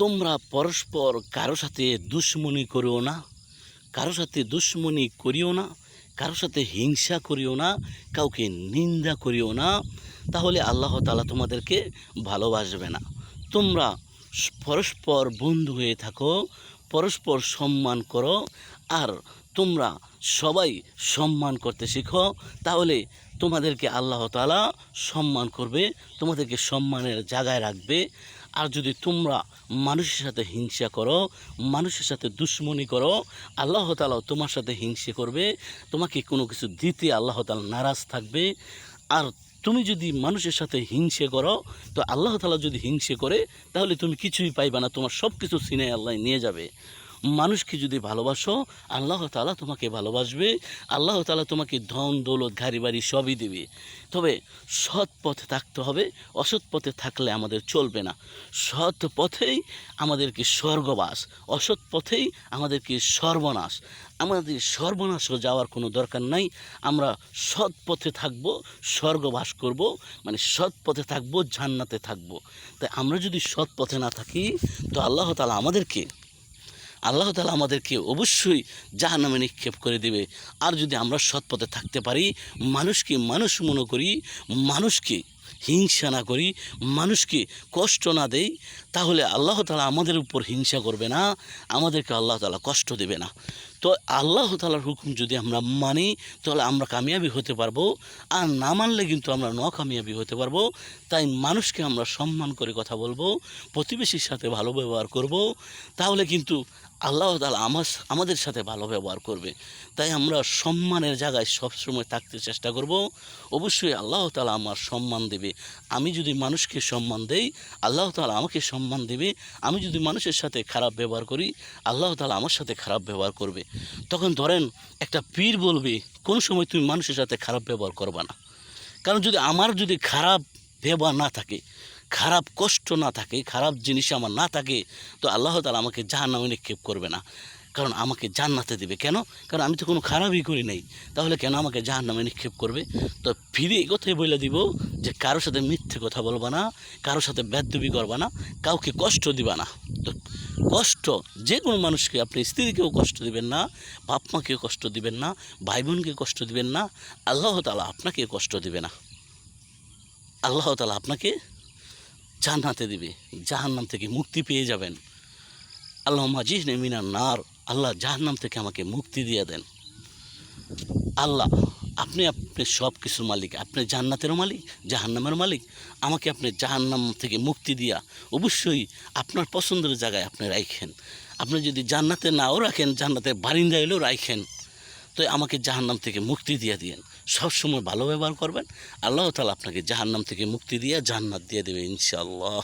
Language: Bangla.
তোমরা পরস্পর কারও সাথে দুশ্মনী করিও না, কারও সাথে দুশ্মনী করিও না, কারও সাথে হিংসা করিও না, কাউকে নিন্দা করিও না, তাহলে আল্লাহ তালা তোমাদেরকে ভালোবাসবে না। তোমরা পরস্পর বন্ধু হয়ে থাকো, পরস্পর সম্মান করো, আর তোমরা সবাই সম্মান করতে শিখো, তাহলে তোমাদেরকে আল্লাহ তালা সম্মান করবে, তোমাদেরকে সম্মানের জায়গায় রাখবে। আর যদি তোমরা মানুষের সাথে হিংসা করো, মানুষের সাথে দুশ্মনী করো, আল্লাহ তালাও তোমার সাথে হিংসা করবে, তোমাকে কোনো কিছু দিতে আল্লাহ তালা নারাজ থাকবে। আর তুমি যদি মানুষের সাথে হিংসে করো, তো আল্লাহ তালা যদি হিংসে করে, তাহলে তুমি কিছুই পাইবা না, তোমার সব কিছু সিনে আল্লাহ নিয়ে যাবে। মানুষকে যদি ভালোবাসো, আল্লাহ তালা তোমাকে ভালোবাসবে, আল্লাহ তালা তোমাকে ধন, দৌলত ঘাড়ি বাড়ি সবই দেবে। তবে সৎ পথে থাকতে হবে, অসৎ পথে থাকলে আমাদের চলবে না। সৎ পথেই আমাদেরকে স্বর্গবাস, অসৎ পথেই আমাদেরকে সর্বনাশ। আমাদের সর্বনাশও যাওয়ার কোনো দরকার নাই। আমরা সৎ পথে থাকব, স্বর্গবাস করব মানে সৎ পথে থাকব, জান্নাতে থাকব। তাই আমরা যদি সৎ পথে না থাকি, তো আল্লাহ তালা আমাদেরকে আল্লাহ তালা আমাদেরকে অবশ্যই জাহান্নামে নিক্ষেপ করে দেবে। আর যদি আমরা সৎপথে থাকতে পারি, মানুষকে মানুষ মনে করি, মানুষকে হিংসা না করি, মানুষকে কষ্ট না দেই, তাহলে আল্লাহ তালা আমাদের উপর হিংসা করবে না, আমাদেরকে আল্লাহ তালা কষ্ট দেবে না। তো আল্লাহ তালার হুকুম যদি আমরা মানি, তাহলে আমরা কামিয়াবি হতে পারব, আর না মানলে কিন্তু আমরা ন কামিয়াবি হতে পারব। তাই মানুষকে আমরা সম্মান করে কথা বলব, প্রতিবেশীর সাথে ভালো ব্যবহার করব, তাহলে কিন্তু আল্লাহ তালা আমার আমাদের সাথে ভালো ব্যবহার করবে। তাই আমরা সম্মানের জায়গায় সবসময় থাকতে চেষ্টা করব। অবশ্যই আল্লাহ তালা আমার সম্মান দেবে। আমি যদি মানুষকে সম্মান দেই, আল্লাহ তালা আমাকে সম্মান দেবে। আমি যদি মানুষের সাথে খারাপ ব্যবহার করি, আল্লাহ তালা আমার সাথে খারাপ ব্যবহার করবে। তখন ধরেন, একটা পীর বলবে, কোন সময় তুমি মানুষের সাথে খারাপ ব্যবহার করবা না? কারণ যদি আমার যদি খারাপ ব্যবহার না থাকে, খারাপ কষ্ট না থাকে, খারাপ জিনিস আমার না থাকে, তো আল্লাহ তালা আমাকে জাহান্নামে নিক্ষেপ করবে না। কারণ আমাকে জান্নাতে দেবে। কেন? কারণ আমি তো কোনো খারাপই করি নাই। তাহলে কেন আমাকে জাহান্নামে নিক্ষেপ করবে? তো ফিরে এই কথাই বলে দিব যে কারোর সাথে মিথ্যে কথা বলবা না, কারোর সাথে বেদবি করবা না, কাউকে কষ্ট দিবা না। তো কষ্ট, যে কোনো মানুষকে আপনি স্ত্রীকেও কষ্ট দিবেন না বাপ মাকেও কষ্ট দিবেন না ভাই বোনকে কষ্ট দিবেন না, আল্লাহ তালা আপনাকে কষ্ট দিবে না। আল্লাহ তালা আপনাকে জান্নাতে দিবে। জাহান্নাম থেকে মুক্তি পেয়ে যাবেন। আল্লাহ মাজিজ মিনার নার। আল্লাহ জাহান্নাম থেকে আমাকে মুক্তি দিয়ে দেন। আল্লাহ, আপনি আপনি সব কিছুর মালিক। আপনি জান্নাতেরও মালিক জাহান্নামের মালিক। আমাকে আপনি জাহান্নাম থেকে মুক্তি দিয়া অবশ্যই আপনার পছন্দের জায়গায় আপনি রাখেন আপনি যদি জান্নাতে নাও রাখেন জান্নাতের বারিন্দা এলেও রাখেন তো আমাকে জাহান্নাম থেকে মুক্তি দিয়ে দিয়েন। সবসময় ভালো ব্যবহার করবেন। আল্লাহ তালা আপনাকে জাহান্নাম থেকে মুক্তি দিয়ে জান্নাত দিয়ে দেবে ইনশাআল্লাহ।